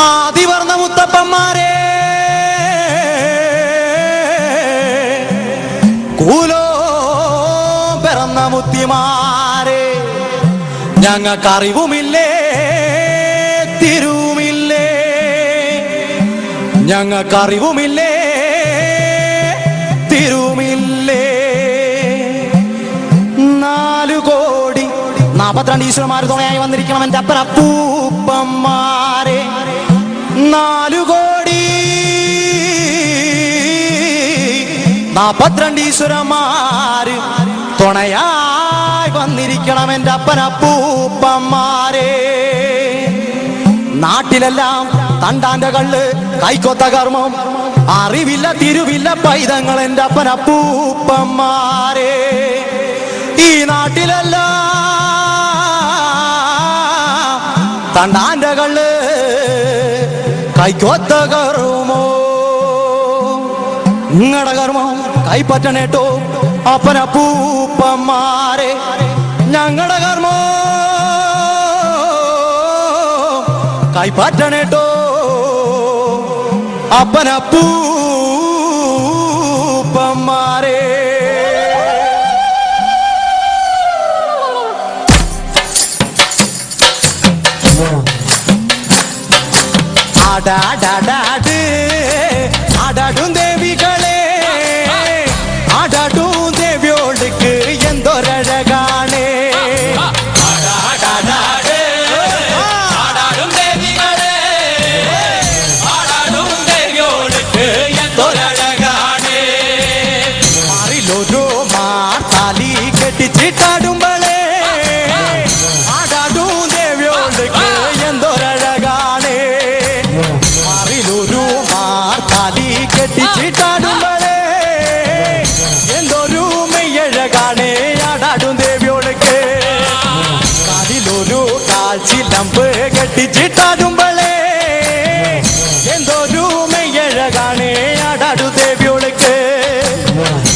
ആദിവർണ മുത്തപ്പന്മാരെ. കൂലോ പിറന്ന മുത്തിമാരെ തിരുവുമില്ലേ? ഞങ്ങൾക്കറിവുമില്ലേ തിരുവുമില്ലേ? നാലു കോടി നാപ്പത്തിരണ്ട് ഈശ്വരന്മാർ തുണയായി വന്നിരിക്കണം എന്റെ അപ്പനപ്പൂപ്പന്മാരെ നാലു കോടി. നാപ്പത്തിരണ്ട് ഈശ്വരന്മാര് തുണയായി വന്നിരിക്കണം എന്റെ അപ്പനപ്പൂപ്പന്മാരെ നാട്ടിലെല്ലാം തണ്ടാന്റെ കള്ള് കൈക്കൊത്ത കർമ്മം അറിവില്ല തിരുവില്ല പൈതങ്ങൾ എന്റെ അപ്പനപ്പൂപ്പന്മാരെ ഈ നാട്ടിലെല്ലാം തണ്ടാന്റെ കള്ള് കൈക്കൊത്ത കർമ്മോ നിങ്ങളുടെ കർമ്മം കൈപ്പറ്റണേട്ടോ? അപ്പനപ്പൂപ്പന്മാരെ ഞങ്ങളുടെ കർമ്മം? കൈപ്പറ്റണേട്ടോ? അപ്പനപ്പൂപ്പന്മാരെ ஆடாடாடாடு. ஆடாடும் தேவிகளே. ஆடாடும் தேவியோடுக்கு எந்த ஒரு அழகானே. மாறிலொரு மார் தாலி கெட்டிச்சிட்டாடும் பல കെട്ടിച്ചിട്ടാടുമ്പളേ എന്തൊരു മെയ്യഴകാണേ ആടാടു ദേവിയോടുക്ക്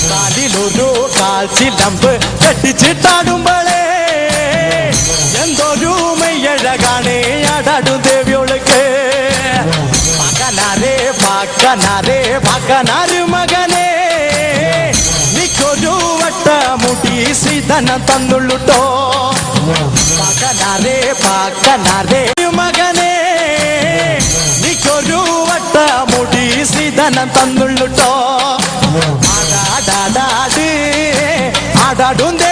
കാലിലൊരു കാൽച്ചിലമ്പ് കെട്ടിച്ചിട്ടാടുമ്പളേ എന്തൊരു മെയ്യഴകാണേ ആടാടു ദേവിയോടുക്ക് മകനാരേ മകനാരേ മകനാര് മകനേ നിക്കൊരു വട്ട മുടി ശ്രീധന തന്നുള്ളുട്ടോ മകനാരേ മകനാരേ ಜ್ಞಾನ ತಂದುಳ್ಳಟೋ ಆಡಾಡಾಡಿ ಆಡಾಡುಂದೇ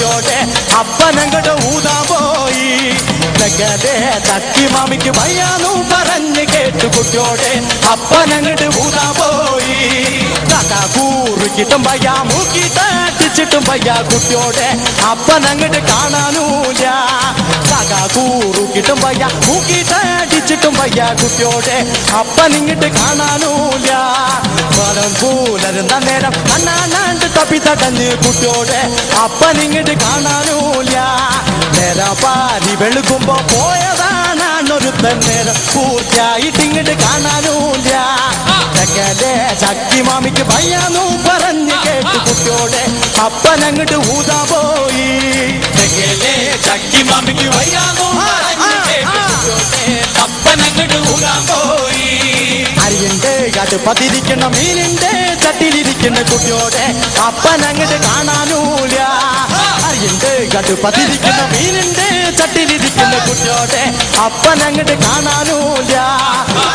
കേട്ട് കുട്ടിയോടെ അപ്പനങ്ങട് ഊതാൻ പോയി തെക്കന്റെ തട്ടി മാമിക്ക് ഭയാന്നും പറഞ്ഞ് കേട്ടു കുട്ടിയോടെ. അപ്പനങ്ങട് ഊടാ പോയി. കൂറിക്കിട്ടും പയ്യ മൂക്കിട്ടടിച്ചിട്ടും പയ്യ കുട്ടിയോടെ. അപ്പനങ്ങട് കാണാനൂല കൂറുക്കിട്ടും പയ്യ മൂക്കിട്ടടിച്ചിട്ടും പയ്യ കുട്ടിയോടെ. അപ്പനിങ്ങിട്ട് കാണാനൂല പലം പൂലരുന്ന നേരം അണ്ണാണ്ട് തപ്പി തടഞ്ഞ് കുട്ടിയോടെ. അപ്പനിങ്ങിട്ട് കാണാനൂല നേരം പാരി പോയതാണ് പോയതാണൊരുത്തൻ നേരം പൂർത്തിയായിട്ട് ഇങ്ങോട്ട് കാണാനൂല്ല. തെക്കലെ ചക്കി മാമിക്ക് പയ്യാന്നു പറഞ്ഞു കേട്ട് കുട്ടിയോടെ അപ്പനങ്ങട്ട് ഊതാ പോയി. തെക്കലെ ചക്കി മാമിക്ക് അപ്പൻ അങ്ങോട്ട് ഊതാ പോയി. അരിയുണ്ട് കടുപ്പത്തിരിക്കുന്ന മീനിന്റെ ചട്ടിലിരിക്കുന്ന കുട്ടിയോടെ അപ്പൻ അങ്ങോട്ട് അരിയുണ്ട് കടുപ്പത്തിരിക്കുന്ന മീനിന്റെ ചട്ടിലിരിക്കുന്ന കുട്ടിയോടെ അപ്പനങ്ങട്ട് കാണാനൂല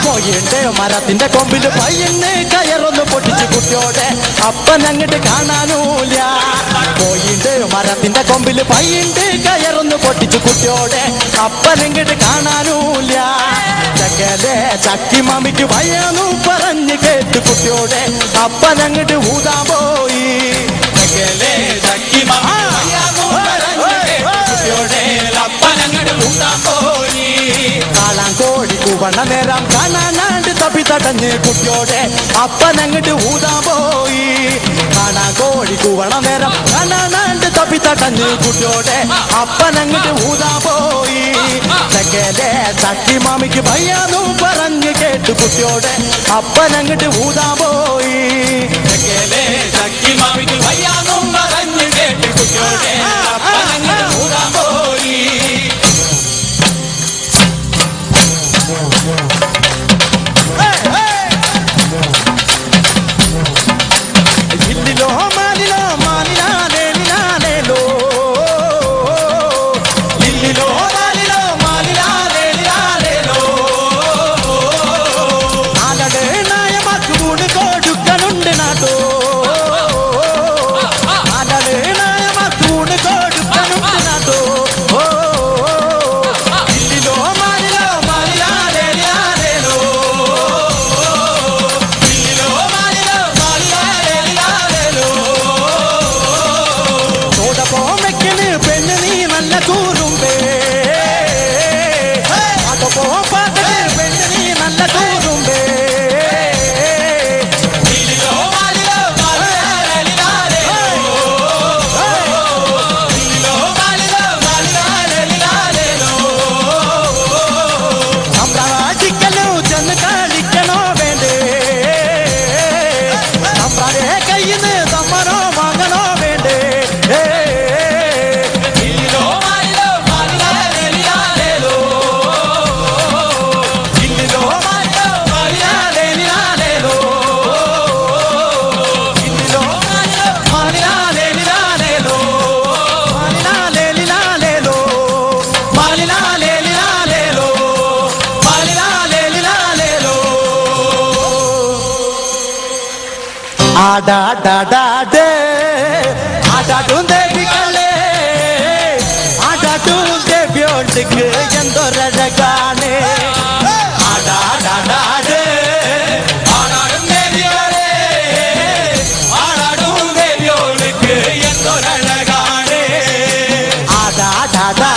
പോയിണ്ട് മരത്തിന്റെ കൊമ്പിൽ പയ്യന്ന് കയറൊന്ന് പൊട്ടിച്ച് കുട്ടിയോടെ. അപ്പനങ്ങട്ട് കാണാനൂല പോയിണ്ട് മരത്തിന്റെ കൊമ്പിൽ പയ്യണ്ട് കയറൊന്ന് പൊട്ടിച്ച് കുട്ടിയോടെ. അപ്പനങ്ങട്ട് കാണാനൂല ചക്കലെ ചക്കി മാമിക്ക് ഭയന്നു പറഞ്ഞ് കേട്ട് കുട്ടിയോടെ. അപ്പൻ ഊതാൻ പോയി നേരം കാണാനാണ്ട് തപ്പി തടഞ്ഞ് കുട്ടിയോടെ അപ്പനങ്ങട്ട് ഊതാൻ പോയി. കാണാ കോഴിക്കു കൂവണ നേരം കാണാനാണ്ട് തപ്പി തടഞ്ഞ് കുട്ടിയോടെ അപ്പനങ്ങട്ട് ഊതാൻ പോയി. തെക്കേലെ ചക്കി മാമിക്ക് ഭയ്യാന്നും പറഞ്ഞു കേട്ട് കുട്ടിയോടെ അപ്പനങ്ങട്ട് ഊതാൻ പോയി. തെക്കേലെ ചക്കി മാമിക്ക് ഭയ്യാന്നും പറഞ്ഞു കേട്ട് കുട്ടിയോടെ dile a ஆடா டாடா டே ஆடாட்டும் தேவிகளே ஆடாட்டும் தேவியோட்டுக்கு எந்த ஒரு அழகானே. ஆடா டாடா டே ஆடாடும் தேவிகளே ஆடாடும் தேவியோளுக்கு எந்த ஒரு அழகானே. ஆடா டாடா